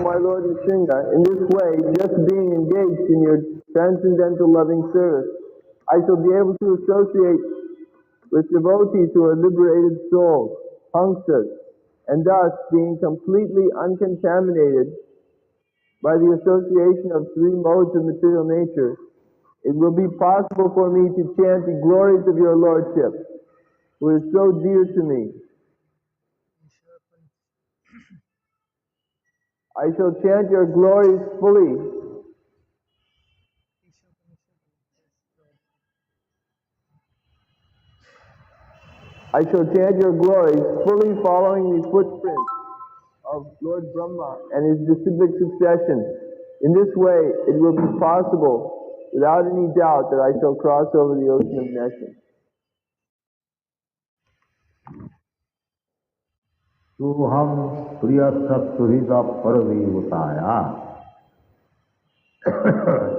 Oh my Lord Nrsimha, in this way, just being engaged in your transcendental loving service, I shall be able to associate with devotees who are liberated souls, pangsas, and thus being completely uncontaminated by the association of three modes of material nature, it will be possible for me to chant the glories of your Lordship, who is so dear to me. I shall chant your glories fully I shall chant your glories, fully following the footprints of Lord Brahma and his disciplic succession. In this way, it will be possible, without any doubt, that I shall cross over the ocean of Neshin. सोहम प्रिय सत्सुहृद परदेवताया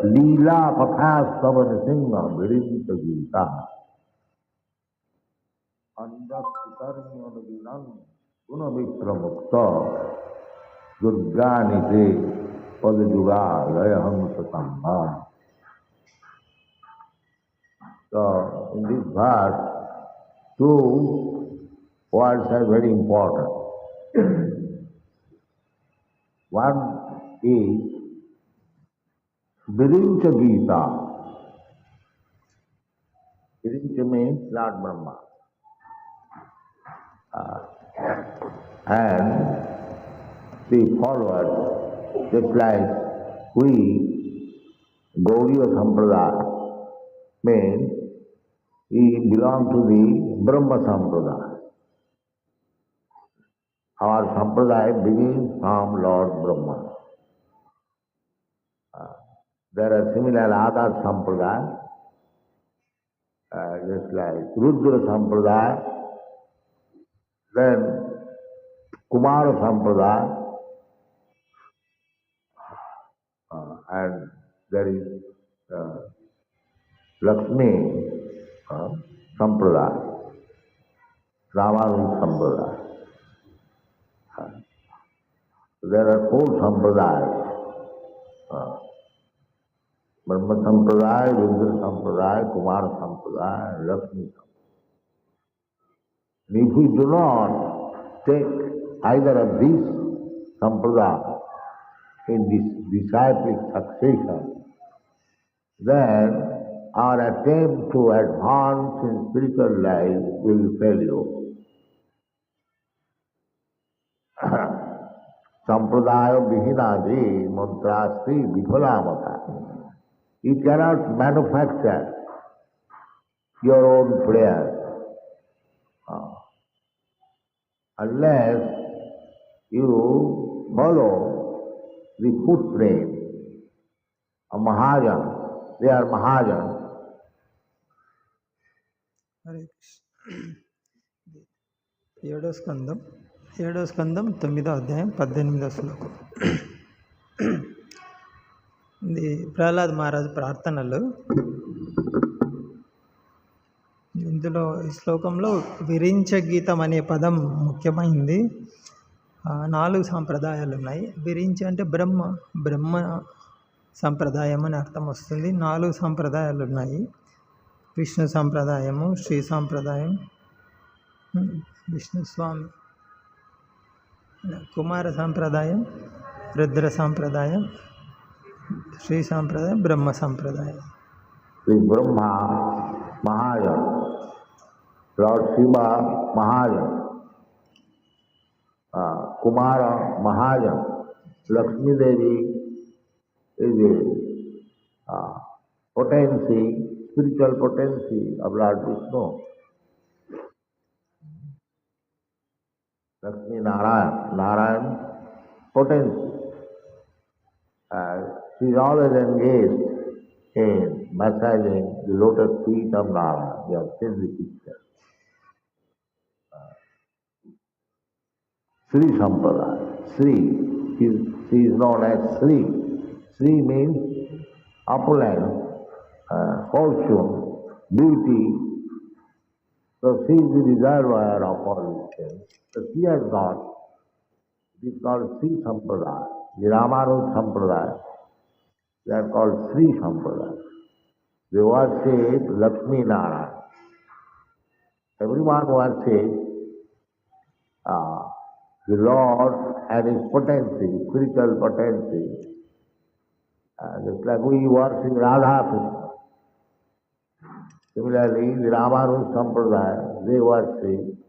लीला पथा सवन सिंह विरिंत गीता। मुक्त दुर्गानि से पद जुगा लय हंस So in this verse, two words. One is Virincha Gita. Virincha means Lord Brahma. Uh, and the just like we, Gauriya Sampradaya, means we belong to the Brahma Sampradaya. Our Sampradaya begins from Lord Brahma. Uh, there are similar other Sampradaya, uh, just like Rudra Sampradaya, then Kumara Sampradaya, uh, and there is uh, Lakshmi uh, Sampradaya, Ramanuja Sampradaya. Uh, there are four Sampradayas. Uh, Brahma Sampradaya, Rudra Sampradaya, Kumara Sampradaya, Lakshmi Sampradaya. If we do not take either of these sampradaya in this disciplic succession, then our attempt to advance in spiritual life will fail you. Sampradaya vihinadi mantrasti vifalamata. You cannot manufacture your own prayers. Uh, unless you follow the footprint of Mahajan. They are Mahajan. Hare Krishna ఏడో స్కందం ఏడో స్కందం తొమ్మిదో అధ్యాయం పద్దెనిమిదో శ్లోకం. ఇది ప్రహ్లాద్ మహారాజు ప్రార్థనలు. ఇందులో ఈ శ్లోకంలో విరించ గీతం అనే పదం ముఖ్యమైంది. నాలుగు సాంప్రదాయాలు ఉన్నాయి. విరించి అంటే బ్రహ్మ బ్రహ్మ సంప్రదాయం అని అర్థం వస్తుంది. నాలుగు సాంప్రదాయాలు ఉన్నాయి. విష్ణు సాంప్రదాయము శ్రీ సాంప్రదాయం ఉమ్, విష్ణు స్వామి కుమార సాంప్రదాయం రుద్ర సాంప్రదాయం శ్రీ సాంప్రదాయం బ్రహ్మ సాంప్రదాయం The Brahma Mahajan, Lord Shiva Mahajan, uh, Kumara Mahajan, Lakshmi Devi is a uh, potency, spiritual potency of Lord Vishnu. Lakshmi Narayan, Narayan potency. Uh, she is always engaged in massaging the lotus feet of Narayan. You have the picture. Sri Sampradaya. Sri. She she is known as Sri. Sri means opulence, uh, fortune, beauty. So she is the reservoir of all things. She has got, it is called Sri Sampradaya. the Ramanus Sampradaya, they are called Sri Sampradaya. They worship Lakshmi Narayana. Everyone worships uh, the Lord and his potency, spiritual potency. Uh, just like we worship Radha Krishna. Similarly, the Ramanus Sampradaya, they worship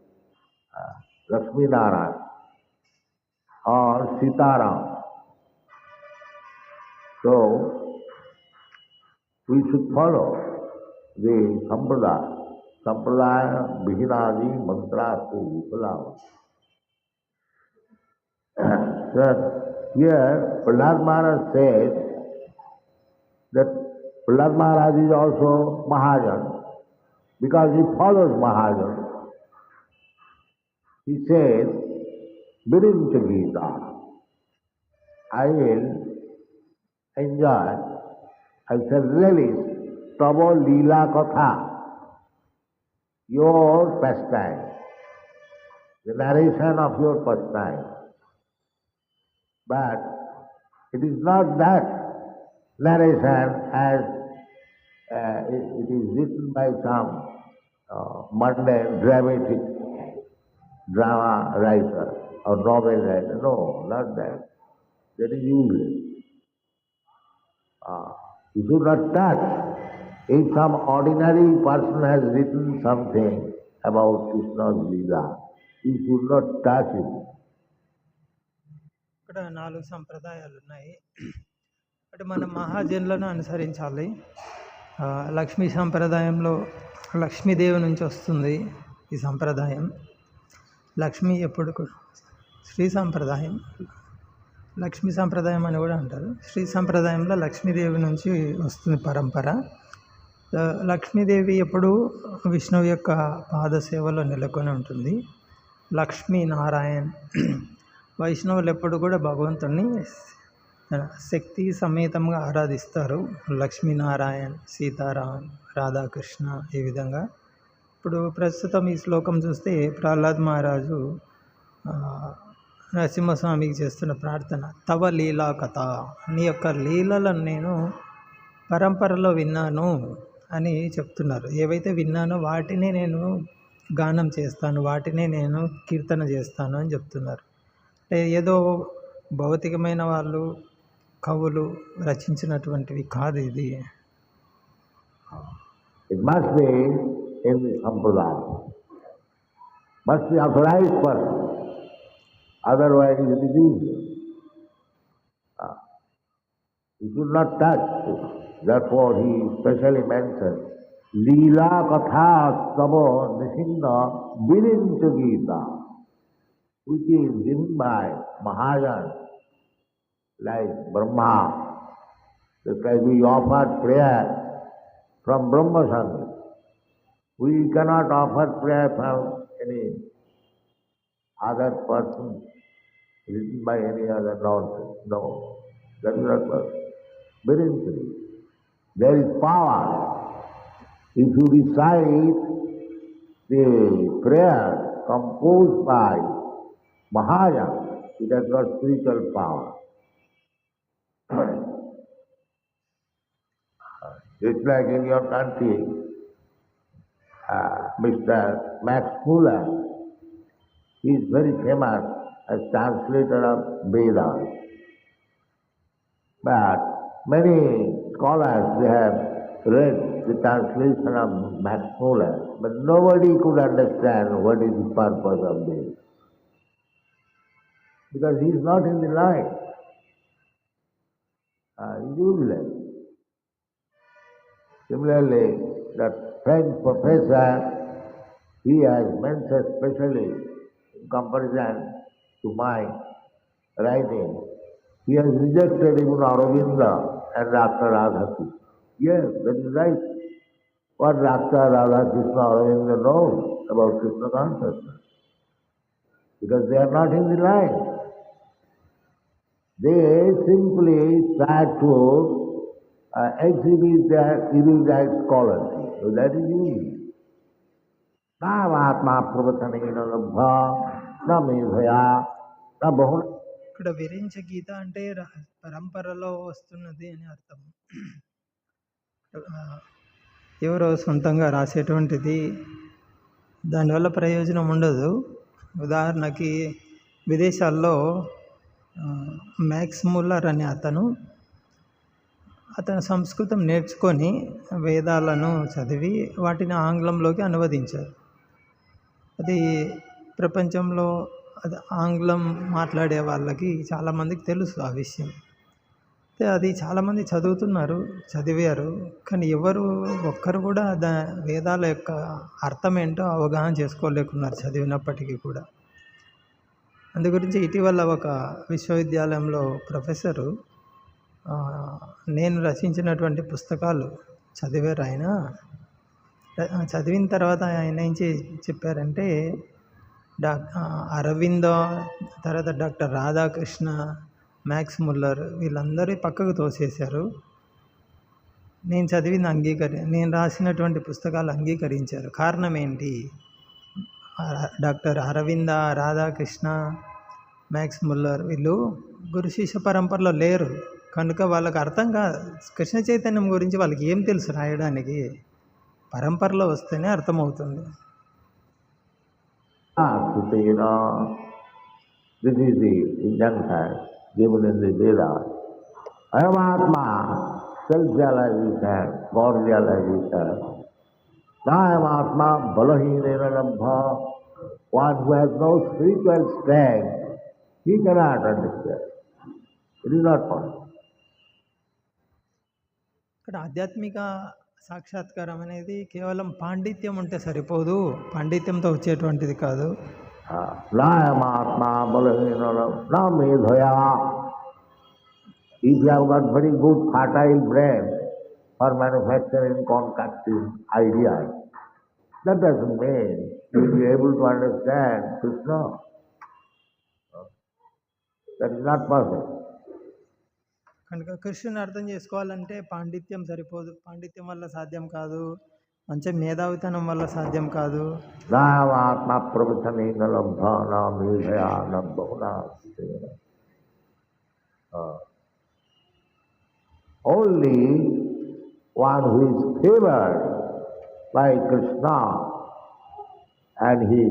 Lakshmi Narayan और सीताराम। तो we should follow वे संप्रदाय संप्रदाय विहिरादी मंत्रा को विफला प्रहलाद महाराज से Prahlad Maharaj is also mahajan because he follows mahajan He says, Virincha Gita, I will enjoy, I shall relish Tavo Leela Katha, your pastime, the narration of your pastime. But it is not that narration as uh, it, it is written by some uh, mundane, dramatic drama writer or novel writer. No, not that. That is useless. Ah, you should not touch. If some ordinary person has written something about Krishna's Leela, you should not touch it. ఇక్కడ నాలుగు సంప్రదాయాలు ఉన్నాయి అంటే మనం మహాజనులను అనుసరించాలి లక్ష్మీ సంప్రదాయంలో లక్ష్మీదేవి నుంచి వస్తుంది ఈ సంప్రదాయం లక్ష్మి ఎప్పుడు కూడా శ్రీ సాంప్రదాయం లక్ష్మీ సాంప్రదాయం అని కూడా అంటారు. శ్రీ సాంప్రదాయంలో లక్ష్మీదేవి నుంచి వస్తుంది పరంపర. లక్ష్మీదేవి ఎప్పుడూ విష్ణువు యొక్క పాద సేవలో నెలకొని ఉంటుంది. లక్ష్మీ నారాయణ్ వైష్ణవులు ఎప్పుడు కూడా భగవంతుణ్ణి శక్తి సమేతంగా ఆరాధిస్తారు. లక్ష్మీనారాయణ్ సీతారాం రాధాకృష్ణ ఈ విధంగా. ఇప్పుడు ప్రస్తుతం ఈ శ్లోకం చూస్తే ప్రహ్లాద్ మహారాజు నరసింహస్వామికి చేస్తున్న ప్రార్థన తవ లీలా కథ నీ యొక్క లీలలను నేను పరంపరలో విన్నాను అని చెప్తున్నారు. ఏవైతే విన్నానో వాటినే నేను గానం చేస్తాను వాటినే నేను కీర్తన చేస్తాను అని చెప్తున్నారు. అంటే ఏదో భౌతికమైన వాళ్ళు కవులు రచించినటువంటివి కాదు ఇది. It must be the Sampradaya. Must be authorized person. Otherwise it is useless. Ah. You should not touch. Therefore he specially mentions Leela Katha Stavo Nisinna Virincha Gita, which is given by Mahajan, like Brahma. Like we offer prayer from Brahma Sangha. We cannot offer prayer from any other person written by any other nonsense. No, that is not possible. Very simple. There is power. If you recite the prayer composed by Mahayana, it has got spiritual power. It's like in your country, Mr. Max Muller, he is very famous as translator of Vedas. But many scholars, they have read the translation of Max Muller, but nobody could understand what is the purpose of this. Because he is not in the line. Uh, useless. Similarly, that French professor, he has mentioned specially in comparison to my writing, he has rejected even Aurobindo and Dr. Radhakrishna. Yes, that is right. What Dr. Radhakrishna Aurobindo knows about Krishna consciousness? Because they are not in the line. They simply try to uh, exhibit their erudite scholarship. So that is నా నా ఇక్కడ విరించ గీత అంటే పరంపరలో వస్తున్నది అని అర్థం. ఎవరో సొంతంగా రాసేటువంటిది. దానివల్ల ప్రయోజనం ఉండదు. ఉదాహరణకి విదేశాల్లో మ్యాక్స్ ముల్లర్ అనే అతను అతను సంస్కృతం నేర్చుకొని వేదాలను చదివి వాటిని ఆంగ్లంలోకి అనువదించారు. అది ప్రపంచంలో అది ఆంగ్లం మాట్లాడే వాళ్ళకి చాలామందికి తెలుసు ఆ విషయం. అది చాలామంది చదువుతున్నారు చదివారు కానీ ఎవరు ఒక్కరు కూడా దా వేదాల యొక్క అర్థం ఏంటో అవగాహన చేసుకోలేకున్నారు చదివినప్పటికీ కూడా. అందు గురించి ఇటీవల ఒక విశ్వవిద్యాలయంలో ప్రొఫెసరు నేను రచించినటువంటి పుస్తకాలు చదివారు ఆయన. చదివిన తర్వాత ఆయన ఏం చే చెప్పారంటే డాక్ అరవిందో తర్వాత డాక్టర్ రాధాకృష్ణ మ్యాక్స్ ముల్లర్ వీళ్ళందరూ పక్కకు తోసేశారు. నేను చదివిన అంగీకరి నేను రాసినటువంటి పుస్తకాలు అంగీకరించారు. కారణం ఏంటి? Doctor Aravinda Radhakrishna Max Muller వీళ్ళు గురు శిష్య పరంపరలో లేరు. కనుక వాళ్ళకి అర్థం కాదు కృష్ణ చైతన్యం గురించి వాళ్ళకి ఏం తెలుసు రాయడానికి పరంపరలో వస్తేనే అర్థమవుతుంది Sutena. This is the injunction given in the Vedas. Ayamatma, self-realization, God-realization. Ayamatma, balahinena labha. One who has no spiritual strength, he cannot understand. It is not possible. ఇక్కడ ఆధ్యాత్మిక సాక్షాత్కారం అనేది కేవలం పాండిత్యం ఉంటే సరిపోదు. పాండిత్యంతో వచ్చేటువంటిది కాదు. Very good fertile brain for manufacturing concoctive idea. That is main you able to understand Krishna that is not perfect కనుక కృష్ణుని అర్థం చేసుకోవాలంటే పాండిత్యం సరిపోదు. పాండిత్యం వల్ల సాధ్యం కాదు. మంచి మేధావితనం వల్ల సాధ్యం కాదు. ఆత్మ only one who is favoured Krishna and he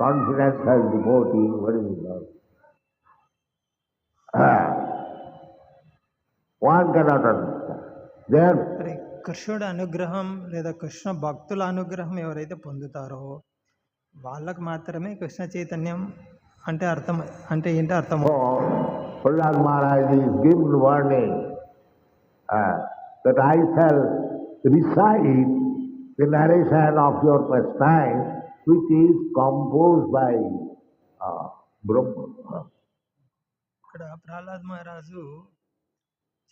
confidence hell the one cannot understand. Therefore, మరి కృష్ణుడి అనుగ్రహం లేదా కృష్ణ భక్తుల అనుగ్రహం ఎవరైతే పొందుతారో వాళ్ళకు మాత్రమే కృష్ణ చైతన్యం అంటే అర్థం అంటే ఏంటో అర్థం So, Prahlad Maharaj is given warning uh, that I shall recite the narration of your pastime which is composed by uh, Brahma. ఇక్కడ ప్రహ్లాద్ మహారాజు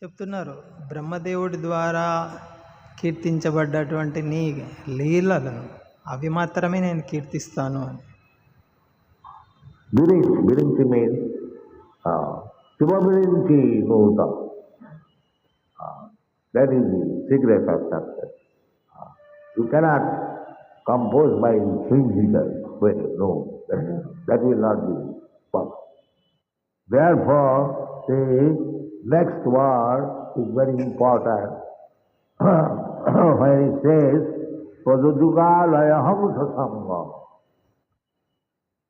చెప్తున్నారు బ్రహ్మదేవుడి ద్వారా కీర్తించబడ్డటువంటి నీ లీలలను అవి మాత్రమే నేను కీర్తిస్తాను అని గురించి గురించి మీరు శివ గురించి పోతాం that is the secret of success you cannot compose by film heater no that will not be work there far next word is very important. when it says, Padujugalaya hamsa sangha.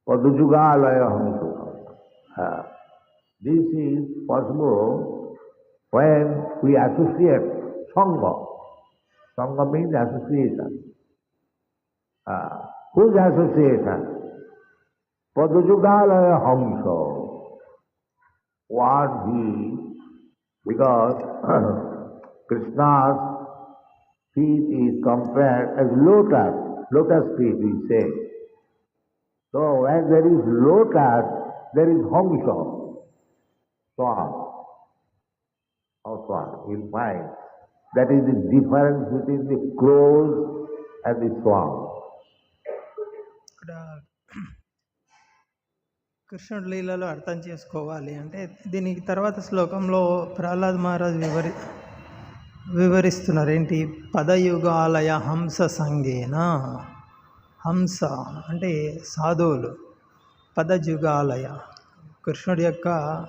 Padujugalaya hamsa sangha. This is possible when we associate sangha. Sangha means association. Uh, whose association? Padujugalaya hamsa. What he, because Krishna's feet is compared as lotus, lotus feet we say. So when there is lotus, there is hamsa, swan, or swan, you'll find. That is the difference between the crows and the swan. కృష్ణుడి లీలలో అర్థం చేసుకోవాలి అంటే దీనికి తర్వాత శ్లోకంలో ప్రహ్లాద్ మహారాజ్ వివరి వివరిస్తున్నారు. ఏంటి? పదయుగాలయ హంస సంగేన. హంస అంటే సాధువులు. పదజుగాలయ కృష్ణుడి యొక్క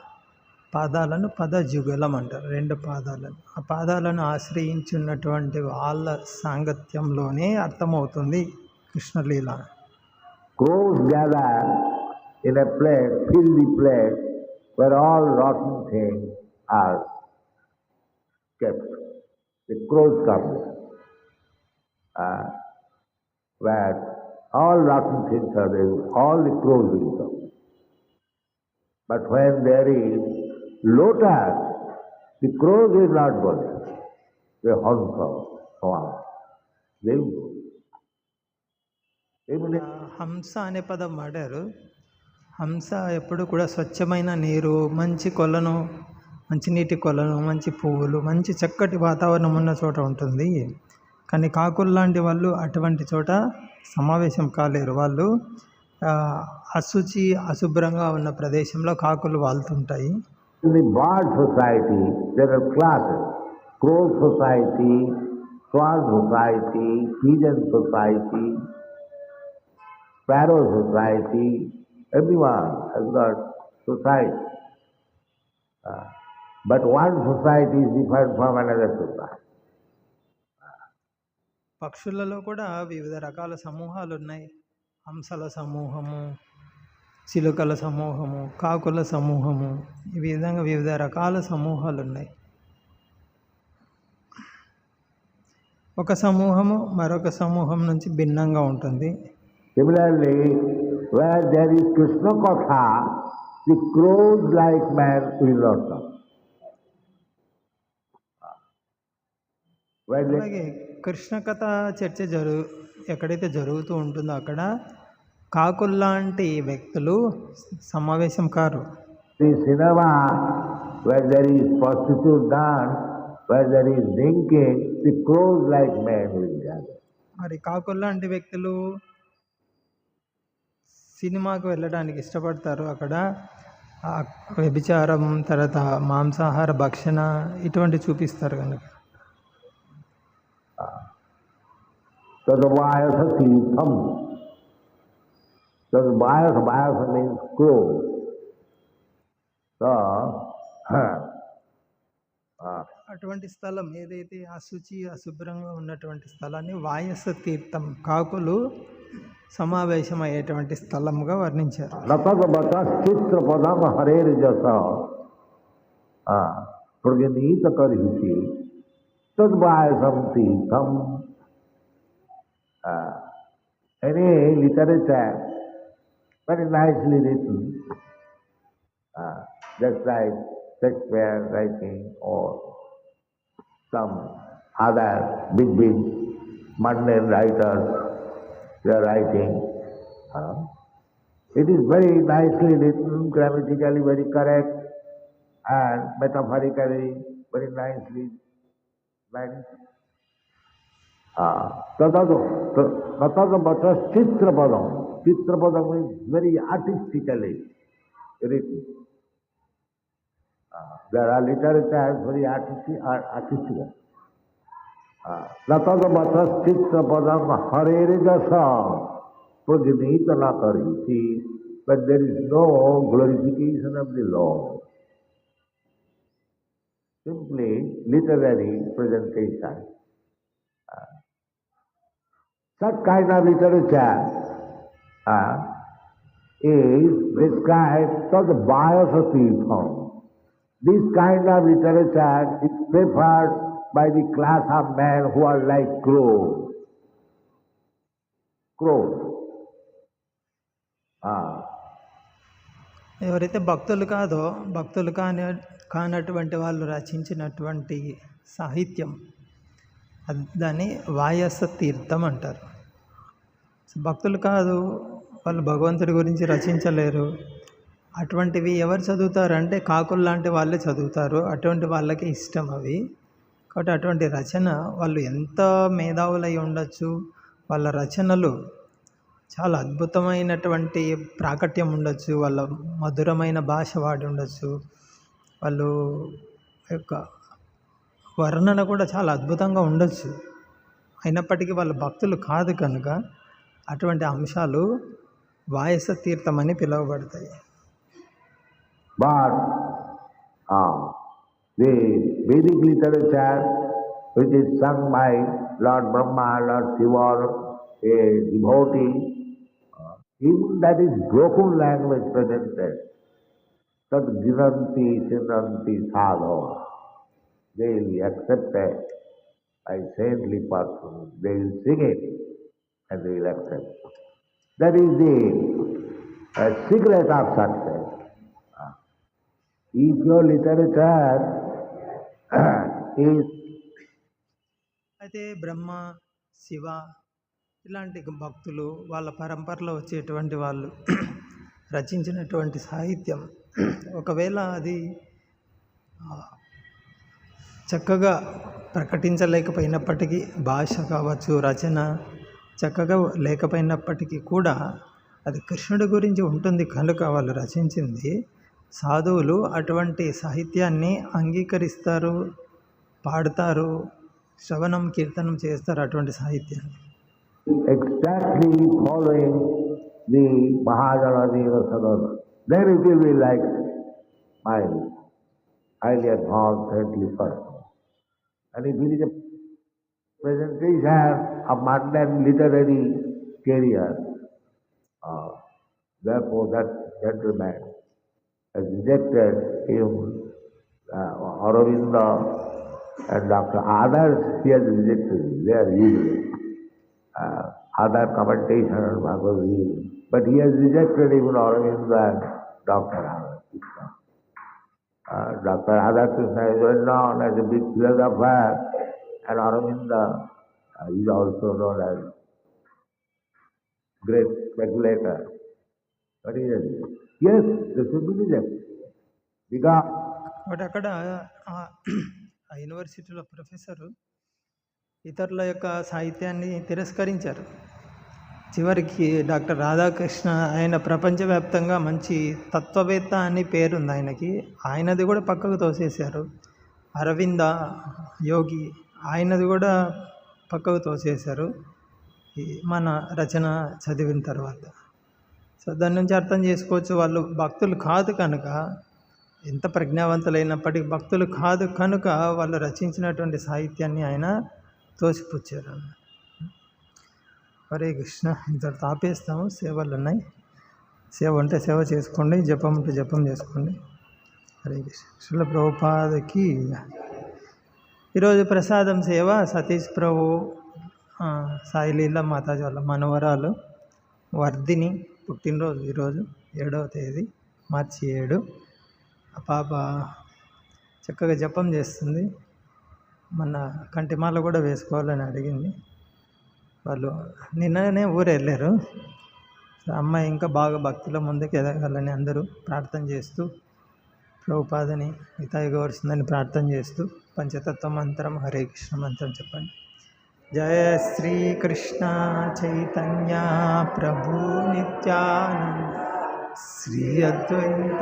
పాదాలను పదజుగలం అంటారు. రెండు పాదాలను. ఆ పాదాలను ఆశ్రయించున్నటువంటి వాళ్ళ సాంగత్యంలోనే అర్థమవుతుంది Krishna Leela. Crows gather. in a place, filthy place where all rotten things are kept. The crows come, uh, where all rotten things are there, all the crows will come. But when there is lotus, the crows will not bother. They hunt for on. They will go. ಹಂಸ ಅನೇ ಪದ ಮಾಡ್ಯಾರು హంస ఎప్పుడు కూడా స్వచ్ఛమైన నీరు మంచి కొలను మంచి నీటి కొలను మంచి పువ్వులు మంచి చక్కటి వాతావరణం ఉన్న చోట ఉంటుంది. కానీ కాకులు లాంటి వాళ్ళు అటువంటి చోట సమావేశం కాలేరు. వాళ్ళు అశుచి అశుభ్రంగా ఉన్న ప్రదేశంలో కాకులు వాళ్తుంటాయి. In the bird society, there are classes. Crow society, swan society, pigeon everyone has got society. Uh, but one society is different from another society. పక్షులలో కూడా వివిధ రకాల సమూహాలు ఉన్నాయి హంసల సమూహము చిలుకల సమూహము కాకుల సమూహము ఈ విధంగా వివిధ రకాల సమూహాలు ఉన్నాయి ఒక సమూహము మరొక సమూహం నుంచి భిన్నంగా ఉంటుంది Similarly, where there is Krishna Katha, the crows like man will not come. అలాగే కృష్ణ కథ చర్చ జరు ఎక్కడైతే జరుగుతూ ఉంటుందో అక్కడ కాకుల్లాంటి వ్యక్తులు సమావేశం కారు The cinema, where there is prostitute dance, where there is drinking, the crows like men will gather. మరి కాకుల్లాంటి వ్యక్తులు సినిమాకు వెళ్ళడానికి ఇష్టపడతారు. అక్కడ వ్యభిచారం తర్వాత మాంసాహార భక్షణ ఇటువంటి చూపిస్తారు కనుక. Vayasa means crow. So, uh, అటువంటి స్థలం ఏదైతే అశుచి అశుభ్రంగా ఉన్నటువంటి స్థలాన్ని వాయస తీర్థం కాకులు సమావేశమయ్యేటువంటి స్థలముగా వర్ణించారు. నతగబత చిత్రపదం హరేర్ జస. ప్రగనీత కరిసి తద్వాయసం తీర్థం. Any literature. Very nicely written just like Shakespeare writing or some other big, big mundane writers, they are writing. Uh, It is very nicely written, grammatically very correct, and metaphorically very nicely meant. padam Chitrapadam. Chitrapadam means very artistically written. Uh, there are literature has very artistic, artistic. लतदमतश्चित्त पदम हरेरजसा प्रगनीत See, But there is no glorification of the Lord. Simply literary presentation. Such kind of literature uh, is described as the bias of people. This kind of literature is preferred by the class of men who are like crows. Crows. Ah. ఎవరైతే భక్తులు కాదో భక్తులు కాని కానటువంటి వాళ్ళు రచించినటువంటి సాహిత్యం అది- దాన్ని వాయస తీర్థం అంటారు. భక్తులు కాదు వాళ్ళు భగవంతుడి గురించి రచించలేరు. అటువంటివి ఎవరు చదువుతారంటే కాకులు లాంటి వాళ్ళే చదువుతారు. అటువంటి వాళ్ళకి ఇష్టం అవి. కాబట్టి అటువంటి రచన వాళ్ళు ఎంత మేధావులై ఉండొచ్చు వాళ్ళ రచనలు చాలా అద్భుతమైనటువంటి ప్రాకట్యం ఉండొచ్చు వాళ్ళ మధురమైన భాష వాడి ఉండొచ్చు వాళ్ళు యొక్క వర్ణన కూడా చాలా అద్భుతంగా ఉండొచ్చు. అయినప్పటికీ వాళ్ళ భక్తులు కాదు కనుక అటువంటి అంశాలు వాయస తీర్థమని పిలువబడతాయి. The Vedic literature, which is sung by Lord Brahma, Lord Shiva, a devotee, uh, even that is broken language presented. Tat giranti sinanti sadhava. They will be accepted by saintly person. They will sing it and they will accept. That is the uh, secret of success. If your literature అయితే బ్రహ్మ శివ ఇలాంటి భక్తులు వాళ్ళ పరంపరలో వచ్చేటువంటి వాళ్ళు రచించినటువంటి సాహిత్యం. ఒకవేళ అది చక్కగా ప్రకటించలేకపోయినప్పటికీ భాష కావచ్చు రచన చక్కగా లేకపోయినప్పటికీ కూడా అది కృష్ణుడి గురించి ఉంటుంది కనుక వాళ్ళు రచించింది సాధువులు అటువంటి సాహిత్యాన్ని అంగీకరిస్తారు పాడతారు శ్రవణం కీర్తనం చేస్తారు అటువంటి సాహిత్యాన్ని. ఎగ్జాక్ట్లీ ఫాలోయింగ్ ది మహాజనీయ Saroju then it will be like my highly advance headly person and it will presentation of modern literary career that gentleman has rejected him, uh, Aurobindo and Dr. Others, he has rejected, are evil. Uh, other commentation on Bhagavad Gita. But he has rejected even Aurobindo and Dr. Radhakrishna. Uh, Dr. Radhakrishna is well known as a big philosopher and Aurobindo uh, is also known as great speculator. But he has, yes but అక్కడ ఆ యూనివర్సిటీలో professor ఇతరుల యొక్క సాహిత్యాన్ని తిరస్కరించారు. చివరికి doctor Radhakrishna ఆయన ప్రపంచవ్యాప్తంగా మంచి తత్వవేత్త అని పేరుంది ఆయనకి. ఆయనది కూడా పక్కకు తోసేశారు. అరవింద యోగి ఆయనది కూడా పక్కకు తోసేశారు. ఈ మన రచన చదివిన తర్వాత. సో దాని నుంచి అర్థం చేసుకోవచ్చు వాళ్ళు భక్తులు కాదు కనుక ఎంత ప్రజ్ఞావంతులైనప్పటికీ భక్తులు కాదు కనుక వాళ్ళు రచించినటువంటి సాహిత్యాన్ని ఆయన తోసిపుచ్చారు. హరే కృష్ణ. ఇంతటితో ఆపేస్తాము. సేవలు ఉన్నాయి. సేవ ఉంటే సేవ చేసుకోండి. జపం ఉంటే జపం చేసుకోండి. హరే కృష్ణ. శిల ప్రభుపాదకి ఈరోజు ప్రసాదం సేవ సతీష్ ప్రభు సాయిలీల మాతాజీ వాళ్ళ మనవరాలు వర్ధిని పుట్టినరోజు ఈరోజు ఏడవ తేదీ మార్చి ఏడు. ఆ పాప చక్కగా జపం చేస్తుంది. మన కంటిమాల కూడా వేసుకోవాలని అడిగింది. వాళ్ళు నిన్ననే ఊరు వెళ్ళారు. అమ్మాయి ఇంకా బాగా భక్తిలో ముందుకు ఎదగాలని అందరూ ప్రార్థన చేస్తూ ప్రభుపాదని హితాయి గౌరవిస్తుందని ప్రార్థన చేస్తూ పంచతత్వ మంత్రం హరే కృష్ణ మంత్రం చెప్పండి. जय श्री कृष्ण चैतन्य प्रभु नित्यानंद श्री अद्वैत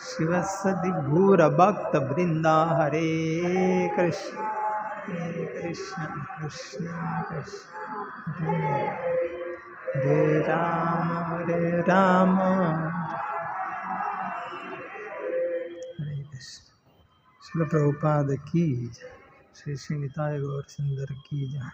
शिव सदि भूरभक्त वृंदा हरे कृष्ण। हरे कृष्ण कृष्ण कृष्ण। हरे राम हरे राम। हरे कृष्ण। शिल प्रभुपाद की जय। श्री सिंह ताय गौर सुंदर की जय